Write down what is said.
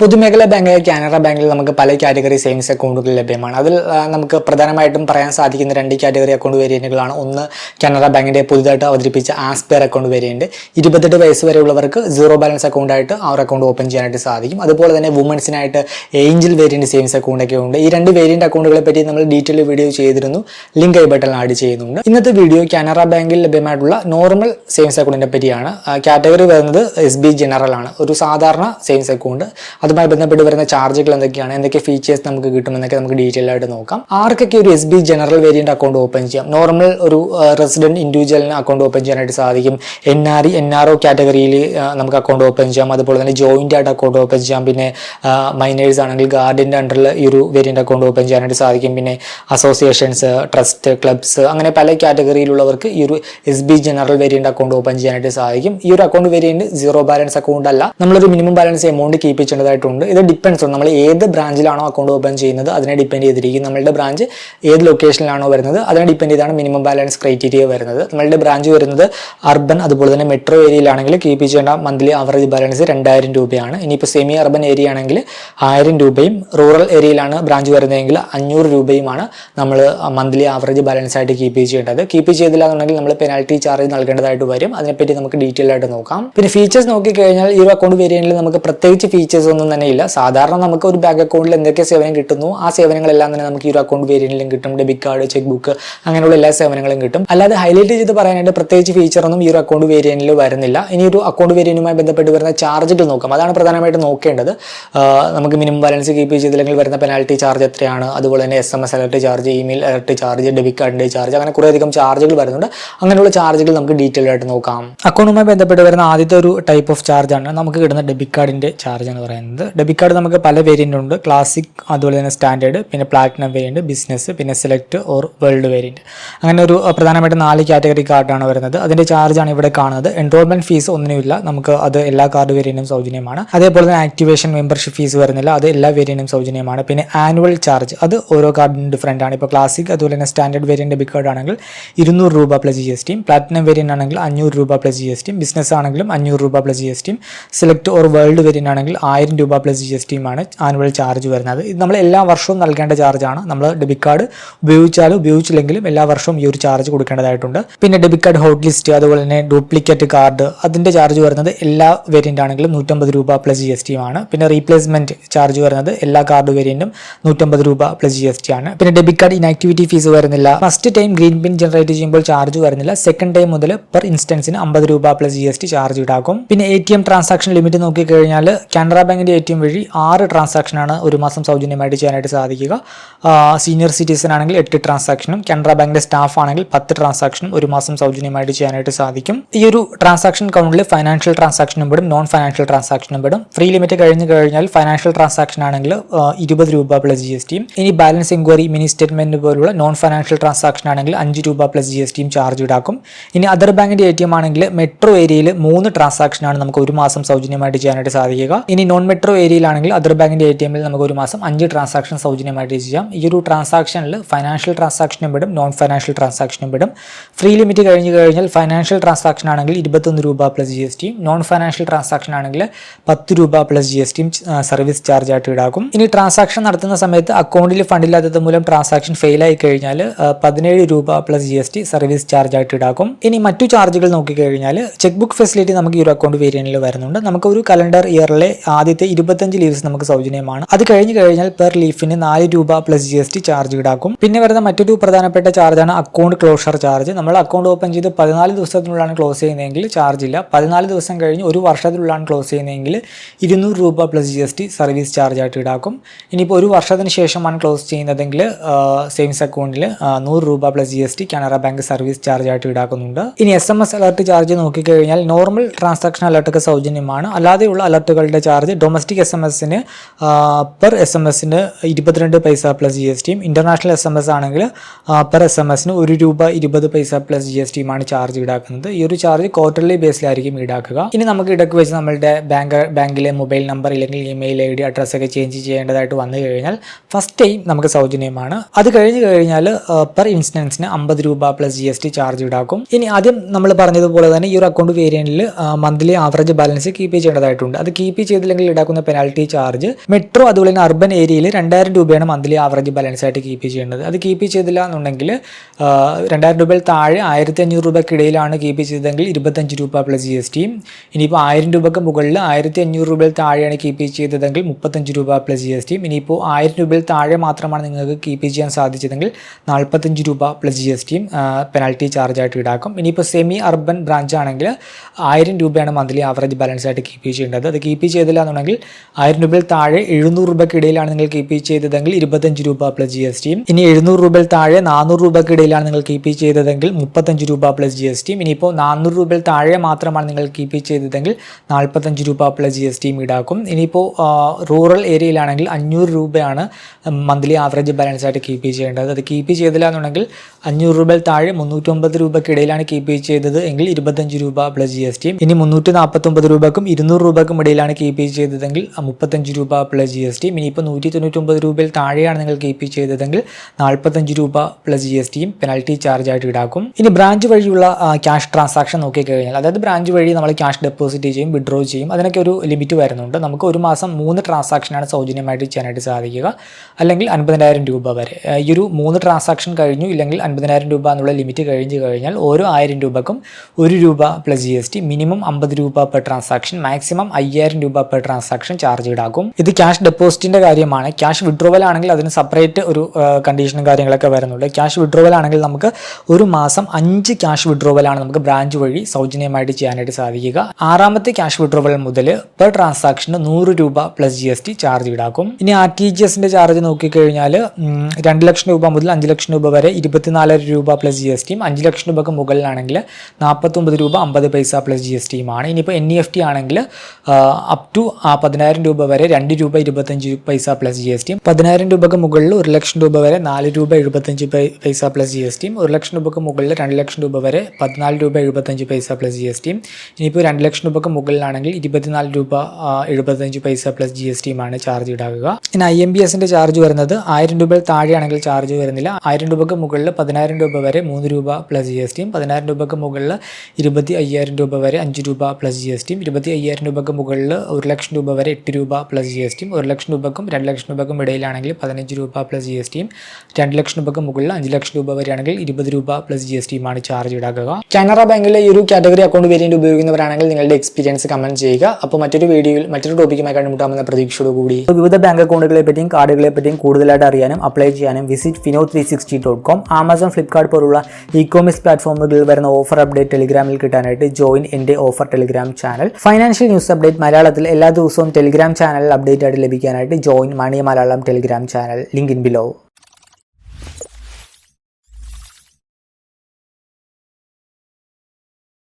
പൊതുമേഖലാ ബാങ്കായ കാനറ ബാങ്കിൽ നമുക്ക് പല കാറ്റഗറി സേവിങ്സ് അക്കൗണ്ടുകൾ ലഭ്യമാണ്. അതിൽ നമുക്ക് പ്രധാനമായിട്ടും പറയാൻ സാധിക്കുന്ന രണ്ട് കാറ്റഗറി അക്കൗണ്ട് വേരിയന്റുകളാണ് ഒന്ന് കാനറ ബാങ്കിന്റെ പുതുതായിട്ട് അവതരിപ്പിച്ച ആസ്പെയർ അക്കൗണ്ട് വേരിയന്റ് ഇരുപത്തെട്ട് വയസ്സ് വരെയുള്ളവർക്ക് സീറോ ബാലൻസ് അക്കൗണ്ട് ആയിട്ട് ഒരു അക്കൗണ്ട് ഓപ്പൺ ചെയ്യാനായിട്ട് സാധിക്കും. അതുപോലെ തന്നെ വുമൻസിനായിട്ട് ഏഞ്ചൽ വേരിയന്റ് സേവിങ്സ് അക്കൗണ്ടൊക്കെ ഉണ്ട്. ഈ രണ്ട് വേരിയന്റ് അക്കൗണ്ടുകളെ പറ്റി നമ്മൾ ഡീറ്റെയിൽ വീഡിയോ ചെയ്തിരുന്നു. ലിങ്ക് ഐ ബട്ടൺ ആഡ് ചെയ്യുന്നുണ്ട്. ഇന്നത്തെ വീഡിയോ കാനറ ബാങ്കിൽ ലഭ്യമായിട്ടുള്ള നോർമൽ സേവിങ്സ് അക്കൗണ്ടിനെ പറ്റിയാണ്. കാറ്റഗറി വരുന്നത് എസ് ബി ജനറൽ ആണ്. ഒരു സാധാരണ സേവിങ്സ് അക്കൗണ്ട് അതുമായി ബന്ധപ്പെട്ട് വരുന്ന ചാർജുകൾ എന്തൊക്കെയാണ് എന്തൊക്കെ ഫീച്ചേഴ്സ് നമുക്ക് കിട്ടുമെന്നൊക്കെ നമുക്ക് ഡീറ്റെയിൽ ആയിട്ട് നോക്കാം. ആർക്കൊക്കെ ഒരു S B general variant account open ചെയ്യാം? നോർമൽ ഒരു റെസിഡന്റ് ഇൻഡിവിജ്വലിന് അക്കൗണ്ട് ഓപ്പൺ ചെയ്യാനായിട്ട് സാധിക്കും. N R E N R O കാറ്റഗറിയിൽ നമുക്ക് അക്കൗണ്ട് ഓപ്പൺ ചെയ്യാം. അതുപോലെ തന്നെ ജോയിന്റ് ആയിട്ട് അക്കൗണ്ട് ഓപ്പൺ ചെയ്യാം. പിന്നെ മൈനേഴ്സ് ആണെങ്കിൽ ഗാർഡിന്റെ അണ്ടറിൽ ഈ ഒരു വേരിയന്റ് അക്കൗണ്ട് ഓപ്പൺ ചെയ്യാനായിട്ട് സാധിക്കും. പിന്നെ അസോസിയേഷൻസ് ട്രസ്റ്റ് ക്ലബ്സ് അങ്ങനെ പല കാറ്റഗറിയിലുള്ളവർക്ക് ഈ ഒരു S B general variant account open ചെയ്യാനായിട്ട് സാധിക്കും. ഈ ഒരു account variant zero balance account അല്ല. നമ്മളൊരു മിനിമം ബാലൻസ് എമൗണ്ട് കീപ്പ് ചെയ്യേണ്ടതായിട്ടുണ്ട് ഇത് ഡിപ്പെൻസ് ഉണ്ട് നമ്മൾ ഏത് ബ്രാഞ്ചിലാണോ അക്കൗണ്ട് ഓപ്പൺ ചെയ്യുന്നത് അതിനെ ഡിപ്പെൻഡ് ചെയ്തിരിക്കും. നമ്മളുടെ ബ്രാഞ്ച് ഏത് ലൊക്കേഷനിലാണോ വരുന്നത് അതിനെ ഡിപ്പെൻഡ് ചെയ്താണ് മിനിമം ബാലൻസ് ക്രൈറ്റീരിയ വരുന്നത്. നമ്മളുടെ ബ്രാഞ്ച് വരുന്നത് അർബൻ അതുപോലെ തന്നെ മെട്രോ ഏരിയയിലാണെങ്കിൽ കീപ്പ് ചെയ്യേണ്ട മന്ത്ലി ആവറേജ് ബാലൻസ് രണ്ടായിരം രൂപയാണ്. ഇനിയിപ്പോൾ സെമി അർബൻ ഏരിയ ആണെങ്കിൽ ആയിരം രൂപയും റൂറൽ ഏരിയയിലാണ് ബ്രാഞ്ച് വരുന്നതെങ്കിൽ അഞ്ഞൂറ് രൂപയുമാണ് നമ്മൾ മന്ത്ലി ആവറേജ് ബാലൻസ് ആയിട്ട് കീപ്പ് ചെയ്യേണ്ടത്. കീപ്പ് ചെയ്തില്ല എന്നുണ്ടെങ്കിൽ നമ്മൾ പെനാൽറ്റി ചാർജ് നൽകേണ്ടതായിട്ട് വരും. അതിനെപ്പറ്റി നമുക്ക് ഡീറ്റെയിൽ ആയിട്ട് നോക്കാം. പിന്നെ ഫീച്ചേഴ്സ് നോക്കിക്കഴിഞ്ഞാൽ ഈ ഒരു അക്കൗണ്ട് വേരിയന്റിൽ നമുക്ക് പ്രത്യേകിച്ച് ഫീച്ചേഴ്സ് ഒന്നും തന്നെ ഇല്ല. സാധാരണ നമുക്ക് ഒരു ബാങ്ക് അക്കൗണ്ടിൽ എന്തൊക്കെ സേവനം കിട്ടുന്നു ആ സേവനങ്ങളെല്ലാം തന്നെ നമുക്ക് ഈ ഒരു അക്കൗണ്ട് വേരിയന്റിലും കിട്ടും. ഡെബിറ്റ് കാർഡ് ചെക്ക് ബുക്ക് അങ്ങനെയുള്ള എല്ലാ സേവനങ്ങളും കിട്ടും. അല്ലാതെ ഹൈലൈറ്റ് ചെയ്ത് പറയാനായിട്ട് പ്രത്യേകിച്ച് ഫീച്ചറൊന്നും ഈ ഒരു അക്കൗണ്ട് വേരിയന്റിൽ വരുന്നില്ല. ഇനി ഒരു അക്കൗണ്ട് വേരിയന്റുമായി ബന്ധപ്പെട്ട് വരുന്ന ചാർജുകൾ നോക്കാം. അതാണ് പ്രധാനമായിട്ട് നോക്കേണ്ടത്. നമുക്ക് മിനിമം ബാലൻസ് കീപ്പ് ചെയ്തില്ലെങ്കിൽ വരുന്ന പെനാൽറ്റി ചാർജ് എത്രയാണ്? അതുപോലെ തന്നെ S M S alert charge email alert charge debit കാർഡിന്റെ ചാർജ് അങ്ങനെ കുറേയധികം ചാർജുകൾ വരുന്നുണ്ട്. അങ്ങനെയുള്ള ചാർജുകൾ നമുക്ക് ഡീറ്റെയിൽ ആയിട്ട് നോക്കാം. അക്കൗണ്ടുമായി ബന്ധപ്പെട്ട് വരുന്ന ആദ്യത്തെ ഒരു ടൈപ്പ് ഓഫ് ചാർജാണ് നമുക്ക് കിട്ടുന്ന ഡെബിറ്റ് കാർഡിന്റെ ചാർജ് എന്ന് പറയുന്നത് ഡെബിറ്റ് കാർഡ് നമുക്ക് പല വേരിയന്റ് ഉണ്ട്. ക്ലാസിക് അതുപോലെ തന്നെ സ്റ്റാൻഡേർഡ് പിന്നെ പ്ലാറ്റിനം വേരിയന്റ് ബിസിനസ് പിന്നെ സെലക്ട് ഓർ വേൾഡ് വേരിയന്റ് അങ്ങനെ ഒരു പ്രധാനമായിട്ട് നാല് കാറ്റഗറി കാർഡാണ് വരുന്നത്. അതിന്റെ ചാർജാണ് ഇവിടെ കാണുന്നത്. എൻറോൾമെന്റ് ഫീസ് ഒന്നിനുമില്ല നമുക്ക് അത് എല്ലാ കാർഡ് വേരിയന്റും സൗജന്യമാണ്. അതേപോലെ തന്നെ ആക്ടിവേഷൻ മെമ്പർഷിപ്പ് ഫീസ് വരുന്നില്ല. അത് എല്ലാ വേരിയന്റും സൗജന്യമാണ്. പിന്നെ ആനുവൽ ചാർജ് അത് ഓരോ കാർഡിനും ഡിഫറെന്റ് ആണ്. ഇപ്പോൾ ക്ലാസിക് അതുപോലെ തന്നെ സ്റ്റാൻഡേർഡ് വേരിയന്റ് ഡെബിറ്റ് കാർഡ് ആണെങ്കിൽ ഇരുന്നൂറ് രൂപ പ്ലസ് ജി എസ് ടിയും പ്ലാറ്റിനം വേരിയന്റ് ആണെങ്കിൽ അഞ്ഞൂറ് രൂപ പ്ലസ് ജി എസ് ടിയും ബിസിനസ് ആണെങ്കിലും അഞ്ഞൂറ് രൂപ പ്ലസ് ജി എസ് ടിയും സെലക്ട് ഓർ വേൾഡ് വേരിയന്റ് ആണെങ്കിൽ ആയിരം രൂപ പ്ലസ് ജി എസ് ടിയുമാണ് ആനുവൽ ചാർജ് വരുന്നത്. ഇത് നമ്മൾ എല്ലാ വർഷവും നൽകേണ്ട ചാർജാണ് നമ്മൾ ഡെബിറ്റ് കാർഡ് ഉപയോഗിച്ചാലും ഉപയോഗിച്ചില്ലെങ്കിലും എല്ലാ വർഷവും ഈ ഒരു ചാർജ് കൊടുക്കേണ്ടതായിട്ടുണ്ട്. പിന്നെ ഡെബിറ്റ് കാർഡ് ഹോട്ട് ലിസ്റ്റ് അതുപോലെ തന്നെ ഡ്യൂപ്ലിക്കേറ്റ് കാർഡ് അതിന്റെ ചാർജ് വരുന്നത് എല്ലാ വേരിയന്റ് ആണെങ്കിലും നൂറ്റമ്പത് രൂപ പ്ലസ് ജി എസ് ടി ആണ് പിന്നെ റീപ്ലേസ്മെന്റ് ചാർജ് വരുന്നത് എല്ലാ കാർഡ് വേരിയന്റും നൂറ്റമ്പത് രൂപ പ്ലസ് ജി എസ് ടി ആണ് പിന്നെ ഡെബിറ്റ് കാർഡ് ഇനാക്ടിവിറ്റി ഫീസ് വരുന്നില്ല. First time green pin generate ചെയ്യുമ്പോൾ ചാർജ് വരുന്നില്ല. സെക്കൻഡ് ടൈം മുതൽ പെർ ഇൻസ്റ്റൻസിന് അമ്പത് രൂപ plus G S T charge ഈടാക്കും. പിന്നെ A T M transaction limit നോക്കിക്കഴിഞ്ഞാൽ കാനറ ബാങ്കിന്റെ എ ടി എം വഴി ആറ് ട്രാൻസാക്ഷനാണ് ഒരു മാസം സൗജന്യമായിട്ട് ചെയ്യാനായിട്ട് സാധിക്കുക. സീനിയർ സിറ്റിസൺ ആണെങ്കിൽ എട്ട് ട്രാൻസാക്ഷനും കാനറ ബാങ്കിന്റെ സ്റ്റാഫ് ആണെങ്കിൽ പത്ത് ട്രാൻസാക്ഷനും ഒരു മാസം സൗജന്യമായിട്ട് ചെയ്യാനായിട്ട് സാധിക്കും. ഈ ഒരു ട്രാൻസാക്ഷൻ കൗണ്ടിൽ ഫൈനാൻഷ്യൽ ട്രാൻസാക്ഷനും പെടും നോൺ ഫൈനാൻഷ്യൽ ട്രാൻസാക്ഷനും പെടും. ഫ്രീ ലിമിറ്റ് കഴിഞ്ഞ് കഴിഞ്ഞാൽ ഫൈനാൻഷ്യൽ ട്രാൻസാക്ഷൻ ആണെങ്കിൽ ഇരുപത് രൂപ പ്ലസ് ജി എസ് ടിയും ഇനി ബാലൻസ് എൻക്വയറി മിനി സ്റ്റേറ്റ്മെന്റ് പോലുള്ള നോൺ ഫൈനാൻഷ്യൽ ട്രാൻസാക്ഷൻ ആണെങ്കിൽ അഞ്ച് രൂപ പ്ലസ് ജി എസ് ടിയും ചാർജ് ഈടാക്കും. ഇനി അതർ ബാങ്കിന്റെ എ ടി എം ആണെങ്കിൽ മെട്രോ ഏരിയയിൽ മൂന്ന് ട്രാൻസാക്ഷനാണ് നമുക്ക് ഒരു മാസം സൗജന്യമായിട്ട് ചെയ്യാനായിട്ട് സാധിക്കുക. ഇനി നോൺ മെട്രോ ഏരിയയിലാണെങ്കിൽ അതർ ബാങ്കിന്റെ എ ടി എമ്മിൽ നമുക്ക് ഒരു മാസം അഞ്ച് ട്രാൻസാക്ഷൻ സൗജന്യമായിട്ട് ചെയ്യാം. ഈ ഒരു ട്രാൻസാക്ഷനിൽ ഫൈനാൻഷ്യൽ ട്രാൻസാക്ഷനും വിടും നോൺ ഫൈനാൻഷ്യൽ ട്രാൻസാക്ഷനും വിടും ഫ്രീ ലിമിറ്റ് കഴിഞ്ഞ് കഴിഞ്ഞാൽ ഫൈനാൻഷ്യൽ ട്രാൻസാക്ഷൻ ആണെങ്കിൽ ഇരുപത്തൊന്ന് രൂപ പ്ലസ് ജി എസ് ടിയും നോൺ ഫൈനാൻഷ്യൽ ട്രാൻസാക്ഷൻ ആണെങ്കിൽ പത്ത് രൂപ പ്ലസ് ജി എസ് ടിയും സർവീസ് ചാർജ് ആയിട്ട് ഈടാക്കും. ഇനി ട്രാൻസാക്ഷൻ നടത്തുന്ന സമയത്ത് അക്കൗണ്ടിൽ ഫണ്ടില്ലാത്തത് മൂലം ട്രാൻസാക്ഷൻ ഫെയിലായി കഴിഞ്ഞാൽ പതിനേഴ് രൂപ plus G S T service charge ആയിട്ട് ഈടാക്കും. ഇനി മറ്റു ചാർജുകൾ നോക്കിക്കഴിഞ്ഞാൽ ചെക്ക് ബുക്ക് ഫെസിലിറ്റി നമുക്ക് ഈ ഒരു അക്കൗണ്ട് വേരിയന്റിൽ വരുന്നുണ്ട്. നമുക്ക് ഒരു കലണ്ടർ ഇയറിലെ ആദ്യത്തെ ഇരുപത്തഞ്ച് ലീവ്സ് നമുക്ക് സൗജന്യമാണ്. അത് കഴിഞ്ഞ് കഴിഞ്ഞാൽ പെർ ലീഫിന് നാല് രൂപ plus G S T charge ഈടാക്കും. പിന്നെ വരുന്ന മറ്റൊരു പ്രധാനപ്പെട്ട ചാർജാണ് അക്കൗണ്ട് ക്ലോഷർ ചാർജ് നമ്മൾ അക്കൗണ്ട് ഓപ്പൺ ചെയ്ത് പതിനാല് ദിവസത്തിനുള്ളിലാണ് ക്ലോസ് ചെയ്യുന്നതെങ്കിൽ ചാർജ് ഇല്ല. പതിനാല് ദിവസം കഴിഞ്ഞ് ഒരു വർഷത്തിലുള്ളാണ് ക്ലോസ് ചെയ്യുന്നതെങ്കിൽ ഇരുന്നൂറ് രൂപ plus G S T service charge ആയിട്ട് ഈടാക്കും. ഇനിയിപ്പോൾ ഒരു വർഷത്തിന് ശേഷമാണ് ക്ലോസ് ചെയ്യുന്നതെങ്കിൽ സേവിങ്സ് അക്കൗണ്ടിൽ നൂറ് രൂപ plus G S T Canara bank service charge ആയിട്ട് ഈടാക്കുന്നുണ്ട്. ഇനി S M S alert charge നോക്കിക്കഴിഞ്ഞാൽ നോർമൽ ട്രാൻസാക്ഷൻ അലർട്ടൊക്കെ സൗജന്യമാണ്. അല്ലാതെയുള്ള അലർട്ടുകളുടെ ചാർജ് ഡൊമസ്റ്റിക് എസ് എം എസിന് പെർ എസ് എം എസിന് ഇരുപത്തിരണ്ട് പൈസ പ്ലസ് ജി എസ് ടിയും ഇന്റർനാഷണൽ എസ് എം എസ് ആണെങ്കിൽ പെർ എസ് എം എസിന് ഒരു രൂപ ഇരുപത് പൈസ പ്ലസ് ജി എസ് ടിയുമാണ് ചാർജ് ഈടാക്കുന്നത്. ഈ ഒരു ചാർജ് ക്വാർട്ടർലി ബേസിലായിരിക്കും ഈടാക്കുക. ഇനി നമുക്ക് ഇടയ്ക്ക് വെച്ച് നമ്മളുടെ ബാങ്ക് ബാങ്കിലെ മൊബൈൽ നമ്പർ അല്ലെങ്കിൽ ഇമെയിൽ ഐ ഡി അഡ്രസ്സ് ഒക്കെ ചേഞ്ച് ചെയ്യേണ്ടതായിട്ട് വന്നു കഴിഞ്ഞാൽ ഫസ്റ്റ് ടൈം നമുക്ക് സൗജന്യമാണ്. അത് കഴിഞ്ഞ് കഴിഞ്ഞാൽ പെർ ഇൻസ്റ്റൻസിന് അമ്പത് രൂപ plus G S T charge ഈടാക്കും. ഇനി ആദ്യം നമ്മൾ പറഞ്ഞതുപോലെ തന്നെ ഈ ഒരു അക്കൗണ്ട് വേരിയന്റിൽ മന്ത്ലി ആവറേജ് ബാലൻസ് കീപ്പ് ചെയ്യേണ്ടതായിട്ടുണ്ട്. അത് കീപ്പ് ചെയ്തില്ലെങ്കിൽ ഈടാക്കുന്ന ഈടാക്കുന്ന പെനാൽറ്റി ചാർജ് മെട്രോ അതുപോലെ തന്നെ അർബൻ ഏരിയയിൽ രണ്ടായിരം രൂപയാണ് മന്ത്ലി ആവറേജ് ബാലൻസ് ആയിട്ട് കീപ്പ് ചെയ്യേണ്ടത്. അത് കീപ്പ് ചെയ്തില്ല എന്നുണ്ടെങ്കിൽ രണ്ടായിരം രൂപയിൽ താഴെ ആയിരത്തി അഞ്ഞൂറ് രൂപയ്ക്കിടയിലാണ് കീപ്പ് ചെയ്തതെങ്കിൽ ഇരുപത്തഞ്ച് രൂപ പ്ലസ് ജി എസ് ടിയും ഇനിയിപ്പോൾ ആയിരം രൂപയ്ക്ക് മുകളിൽ ആയിരത്തി അഞ്ഞൂറ് രൂപയിൽ താഴെയാണ് കീപ്പ് ചെയ്തതെങ്കിൽ മുപ്പത്തഞ്ച് രൂപ പ്ലസ് ജി എസ് ടിയും ഇനിയിപ്പോൾ ആയിരം രൂപയിൽ താഴെ മാത്രമാണ് നിങ്ങൾക്ക് കീപ്പ് ചെയ്യാൻ സാധിച്ചതെങ്കിൽ നാൽപ്പത്തഞ്ച് രൂപ പ്ലസ് ജി എസ് ടിയും പെനാൽറ്റി ചാർജായിട്ട് ഈടാക്കും. ഇനിയിപ്പോൾ സെമി അർബൻ ബ്രാഞ്ച് ആണെങ്കിൽ ആയിരം രൂപയാണ് മന്ത്ലി ആവറേജ് ബാലൻസ് ആയിട്ട് കീപ്പ് ചെയ്യേണ്ടത്. അത് കീപ്പ് ചെയ്തില്ല എന്നുണ്ടെങ്കിൽ ആയിരം രൂപയിൽ താഴെ എഴുന്നൂറ് രൂപയ്ക്കിടയിലാണ് നിങ്ങൾ കീപ്പ് ചെയ്തതെങ്കിൽ ഇരുപത്തഞ്ച് രൂപ പ്ലസ് ജി എസ് ടിയും ഇനി എഴുന്നൂറ് രൂപയിൽ താഴെ നാനൂറ് രൂപയ്ക്കിടയിലാണ് നിങ്ങൾ കീപ്പ് ചെയ്തതെങ്കിൽ മുപ്പത്തഞ്ച് രൂപ പ്ലസ് ജി എസ് ടിയും ഇനിയിപ്പോൾ നാനൂറ് രൂപയിൽ താഴെ മാത്രമാണ് നിങ്ങൾ കീപ്പ് ചെയ്തതെങ്കിൽ നാൽപ്പത്തഞ്ച് രൂപ പ്ലസ് ജി എസ് ടിയും ഈടാക്കും. ഇനിയിപ്പോൾ റൂറൽ ഏരിയയിലാണെങ്കിൽ അഞ്ഞൂറ് രൂപയാണ് മന്ത്ലി ആവറേജ് ബാലൻസ് ആയിട്ട് കീപ്പ് ചെയ്യേണ്ടത്. അത് കീപ്പ് ചെയ്തില്ല എന്നുണ്ടെങ്കിൽ അഞ്ഞൂറ് രൂപയിൽ താഴെ മുന്നൂറ്റൊമ്പത് രൂപയ്ക്കിടയിലാണ് കീപ്പ് ചെയ്തത് എങ്കിൽ ഇരുപത്തഞ്ച് രൂപ പ്ലസ് ജി എസ് ടിയും ഇനി മുന്നൂറ്റി നാൽപ്പത്തൊമ്പത് രൂപക്കും ഇരുന്നൂറ് രൂപക്കും ഇടയിലാണ് കീപ്പ് ചെയ്തതെങ്കിൽ മുപ്പത്തഞ്ച് രൂപ പ്ലസ് ജി എസ് ടിയും ഇനിയിപ്പോൾ നൂറ്റി തൊണ്ണൂറ്റൊമ്പത് രൂപയിൽ താഴെയാണ് നിങ്ങൾ കീപ്പ് ചെയ്തതെങ്കിൽ നാൽപ്പത്തഞ്ച് രൂപ പ്ലസ് ജി എസ് ടിയും പെനാൽറ്റി ചാർജ് ആയിട്ട് ഈടാക്കും. ഇനി ബ്രാഞ്ച് വഴിയുള്ള ക്യാഷ് ട്രാൻസാക്ഷൻ നോക്കിക്കഴിഞ്ഞാൽ അതായത് ബ്രാഞ്ച് വഴി നമ്മൾ ക്യാഷ് ഡെപ്പോസിറ്റ് ചെയ്യും വിഡ്രോ ചെയ്യും അതിനൊക്കെ ഒരു ലിമിറ്റ് വരുന്നുണ്ട്. നമുക്ക് ഒരു മാസം മൂന്ന് ട്രാൻസാക്ഷനാണ് സൗജന്യമായിട്ട് ചെയ്യാനായിട്ട് സാധിക്കുക. അല്ലെങ്കിൽ അൻപതിനായിരം രൂപ വരെ. ഈ ഒരു മൂന്ന് ട്രാൻസാക്ഷൻ കഴിഞ്ഞു ഇല്ലെങ്കിൽ അൻപതിനായിരം രൂപ എന്നുള്ള ലിമിറ്റ് കഴിഞ്ഞ് കഴിഞ്ഞാൽ ഓരോ ആയിരം രൂപക്കും ഒരു രൂപ plus G S T minimum അമ്പത് രൂപ പെർ ട്രാൻസാക്ഷൻ മാക്സിമം അയ്യായിരം രൂപ പെർ ട്രാൻസാക്ഷൻ ചാർജ് ഈടാക്കും. ഇത് ക്യാഷ് ഡെപ്പോസിറ്റിന്റെ കാര്യമാണ്. ക്യാഷ് വിഡ്രോവൽ ആണെങ്കിൽ അതിന് സെപ്പറേറ്റ് ഒരു കണ്ടീഷനും കാര്യങ്ങളൊക്കെ വരുന്നുണ്ട്. ക്യാഷ് വിഡ്രോവൽ ആണെങ്കിൽ നമുക്ക് ഒരു മാസം അഞ്ച് ക്യാഷ് വിഡ്രോവൽ ആണ് നമുക്ക് ബ്രാഞ്ച് വഴി സൗജന്യമായിട്ട് ചെയ്യാനായിട്ട് സാധിക്കുക. ആറാമത്തെ ക്യാഷ് വിഡ്രോവൽ മുതൽ പെർ ട്രാൻസാക്ഷന് നൂറ് രൂപ plus G S T charge ഈടാക്കും. ഇനി ആർ ടി ജി എസിന്റെ ചാർജ് നോക്കിക്കഴിഞ്ഞാൽ രണ്ട് ലക്ഷം രൂപ മുതൽ അഞ്ച് ലക്ഷം രൂപ വരെ ഇരുപത്തിനാലര രൂപ പ്ലസ് ജി എസ് ടിയും അഞ്ച് ലക്ഷം രൂപക്ക് മുകളിലാണെങ്കിൽ നാൽപ്പത്തൊമ്പത് രൂപ അമ്പത് പൈസ പ്ലസ് ജി എസ് ടിയുമാണ് ഇനിയിപ്പോൾ എൻ ഇ എഫ് ടി ആണെങ്കിൽ അപ് ടു പതിനായിരം രൂപ വരെ രണ്ട് രൂപ ഇരുപത്തഞ്ച് പൈസ പ്ലസ് ജി എസ് ടിയും പതിനായിരം രൂപക്ക് മുകളിൽ ഒരു ലക്ഷം രൂപ വരെ നാല് രൂപ എഴുപത്തഞ്ച് പൈസ പ്ലസ് ജി എസ് ടിയും ഒരു ലക്ഷം രൂപക്ക് മുകളിൽ രണ്ട് ലക്ഷം രൂപ വരെ പതിനാല് രൂപ എഴുപത്തഞ്ച് പൈസ പ്ലസ് ജി എസ് ടിയും ഇനിയിപ്പോൾ രണ്ട് ലക്ഷം രൂപക്ക് മുകളിലാണെങ്കിൽ ഇരുപത്തിനാല് രൂപ എഴുപത്തഞ്ച് പൈസ പ്ലസ് ജി എസ് ടിയുമാണ് ചാർജ് ഈടാക്കുക. ഇനി ഐ എം ബി എസിന്റെ ചാർജ് വരുന്നത് ആയിരം രൂപയിൽ താഴെയാണെങ്കിൽ ചാർജ് വരുന്നില്ല. ആയിരം രൂപക്ക് മുകളിൽ പതിനായിരം രൂപ വരെ മൂന്ന് രൂപ പ്ലസ് ജി എസ് ടിയും പതിനായിരം രൂപക്ക് മുകളിൽ ഇരുപത്തി അയ്യായിരം രൂപ വരെ അഞ്ച് രൂപ പ്ലസ് ജി എസ് ടിയും ഇരുപത്തി അയ്യായിരം രൂപക്ക് മുകളിൽ ഒരു ലക്ഷം രൂപ വരെ എട്ട് രൂപ പ്ലസ് ജി എസ് ടിയും ഒരു ലക്ഷം രൂപക്കും രണ്ട് ലക്ഷം രൂപക്കും ഇടയിലാണെങ്കിൽ പതിനഞ്ച് രൂപ പ്ലസ് ജി എസ് ടിയും രണ്ട് ലക്ഷം രൂപക്ക് മുകളിൽ അഞ്ച് ലക്ഷം രൂപ വരെയാണെങ്കിൽ ഇരുപത് രൂപ പ്ലസ് ജി എസ് ടിയുമാണ് ചാർജ് ഈടാക്കുക കാനറ ബാങ്കിലെ ഈ ഒരു കാറ്റഗറി അക്കൗണ്ട് വേരിയന്റ് ഉപയോഗിക്കുന്നവരാണെങ്കിൽ നിങ്ങളുടെ എക്സ്പീരിയൻസ് കമന്റ് ചെയ്യുക. അപ്പോൾ മറ്റൊരു വീഡിയോയിൽ മറ്റൊരു ടോപ്പിക്കുമായി കണ്ടുമുട്ടാമെന്ന പ്രതീക്ഷയോട് കൂടി വിവിധ ബാങ്ക് അക്കൗണ്ടുകളെ പറ്റിയും കാർഡുകളെ പറ്റിയും കൂടുതലായിട്ട് അറിയാനും അപ്ലൈ ചെയ്യാനും visit Fino three sixty dot com Amazon Flipkart പോലുള്ള ഇ കോമേഴ്സ് പ്ലാറ്റ്ഫോമുകളിൽ വരുന്ന ഓഫർ അപ്ഡേറ്റ് ടെലിഗ്രാമിൽ കിട്ടാനായിട്ട് ജോയിൻ എന്റെ offer telegram channel financial news update മലയാളത്തിൽ എല്ലാ ദിവസവും ടെലിഗ്രാം ചാനൽ അപ്ഡേറ്റ് ആയിട്ട് ലഭിക്കാനായിട്ട് join money Malayalam telegram channel link in below